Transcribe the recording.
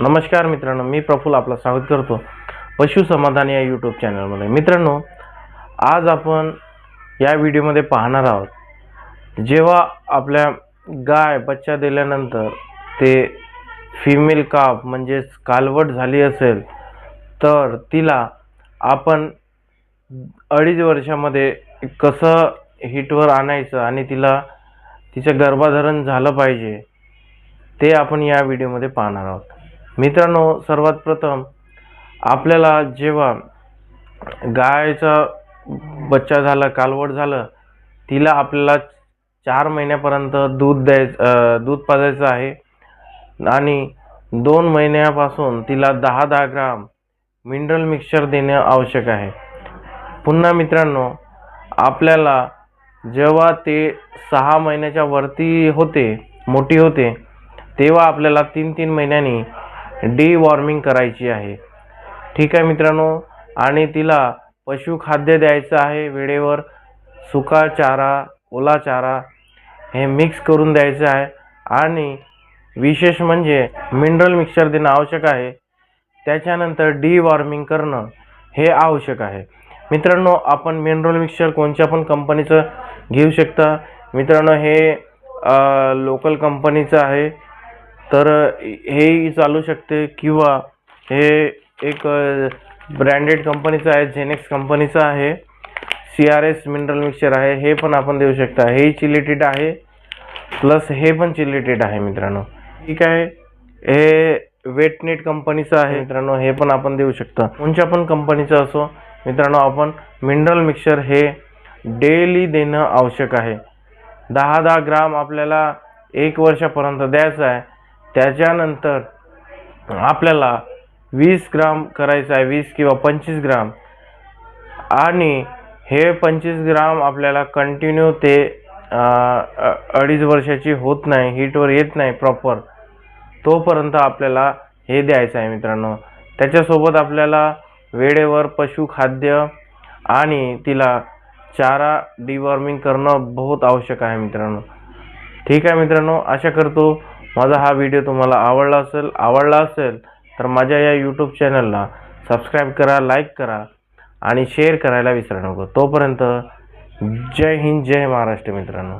नमस्कार मित्रांनो मी प्रफुल आपलं स्वागत करतो पशु समाधान या यूट्यूब चॅनलमध्ये मित्रांनो आज आपण या व्हिडिओमध्ये पाहणार आहोत जेव्हा आपल्या गाय बच्चा दिल्यानंतर ते फिमेल काप म्हणजेच कालवट झाली असेल तर तिला आपण अडीच वर्षामध्ये कसं हिटवर आणायचं आणि तिला तिचं गर्भाधारण झालं पाहिजे ते आपण या व्हिडिओमध्ये पाहणार आहोत. मित्रांनो सर्वात प्रथम आपल्याला जेव्हा गायचा बच्चा झाला कालवड झालं तिला आपल्याला चार महिन्यापर्यंत दूध द्यायचं दूध पाजायचं आहे आणि दोन महिन्यापासून तिला दहा दहा ग्राम मिनरल मिक्सचर देणे आवश्यक आहे. पुन्हा मित्रांनो आपल्याला जेव्हा ते सहा महिन्याच्या वरती होते मोठी होते तेव्हा आपल्याला तीन तीन महिन्यांनी डी वॉर्मिंग करायची आहे. ठीक आहे मित्रांनो? आणि तिला पशुखाद्य द्यायचं आहे वेळेवर. सुका चारा ओला चारा हे मिक्स करून द्यायचं आहे. आणि विशेष म्हणजे मिनरल मिक्सर देणं आवश्यक आहे. त्याच्यानंतर डी वॉर्मिंग करणं हे आवश्यक आहे. मित्रांनो आपण मिनरल मिक्सर कोणत्या पण कंपनीचं घेऊ शकता. मित्रांनो हे लोकल कंपनीचं आहे. तर हेही चालू शकते किंवा हे एक ब्रँडेड कंपनीचं आहे झेनेक्स कंपनीचं आहे C R S mineral mixture आहे हे पण आपण देऊ शकता. हेही चिलिटेड आहे प्लस हे पण चिलिटेड आहे मित्रांनो. ठीक आहे. हे वेटनेट कंपनीचं आहे मित्रांनो हे पण आपण देऊ शकता. कोणत्या पण कंपनीचं असो मित्रांनो आपण मिनरल मिक्सचर हे डेली देणं आवश्यक आहे. दहा दहा ग्राम आपल्याला एक वर्षापर्यंत द्यायचं आहे. त्याच्यानंतर आपल्याला वीस ग्राम करायचं आहे वीस किंवा पंचवीस ग्राम. आणि हे पंचवीस ग्राम आपल्याला कंटिन्यू ते अडीच वर्षाची होत नाही हीटवर येत नाही प्रॉपर तोपर्यंत आपल्याला हे द्यायचं आहे मित्रांनो. त्याच्यासोबत आपल्याला वेळेवर पशुखाद्य आणि तिला चारा डिवॉर्मिंग करणं बहुत आवश्यक आहे मित्रांनो. ठीक आहे मित्रांनो आशा करतो माझा हा व्हिडिओ तुम्हाला आवडला असेल आवडला असेल तर माझ्या या यूट्यूब चॅनलला सबस्क्राईब करा लाईक करा आणि शेअर करायला विसरू नको. तोपर्यंत जय हिंद जय महाराष्ट्र मित्रांनो.